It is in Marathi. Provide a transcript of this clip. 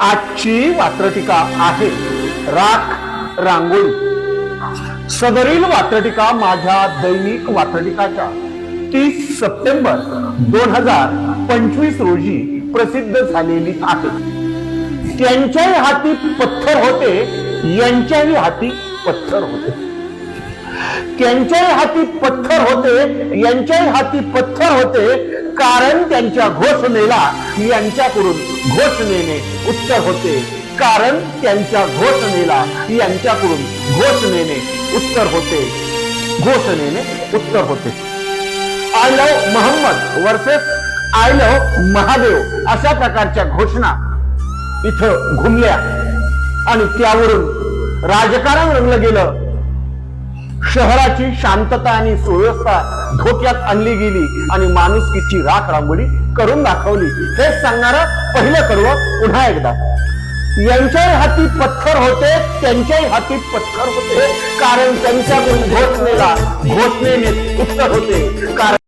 आजची वात्रटिका आहे राख रांगोळी. सदरील वात्रटिका माझ्या दैनिक वात्रटिकाच्या तीस सप्टेंबर दोन हजार पंचवीस रोजी प्रसिद्ध झालेली आहे. त्यांच्याही हाती पत्थर होते यांच्याही हाती पत्थर होते. त्यांच्याही हाती पत्थर होते यांच्याही हाती पत्थर होते कारण त्यांच्या घोषणेला यांच्याकडून घोषणेने उत्तर होते. कारण त्यांच्या घोषणेला यांच्याकडून घोषणेने उत्तर होते. घोषणेने उत्तर होते. I love Mohammad versus I love Mahadev अशा प्रकारच्या घोषणा इथं घुमल्या. आणि त्यावरून राजकारण रंगलं गेलं. शहराची शांतता आणि सुव्यवस्था धोक्यात आणली गेली आणि माणुसकीची राख रांगोळी करून दाखवली. हे सांगणारा पहिलं कडव पुन्हा एकदा. यांच्याही हाती पत्थर होते त्यांच्याही हाती पत्थर होते. कारण त्यांच्याकडून घोषणेला घोषणेने उत्तर होते. कारण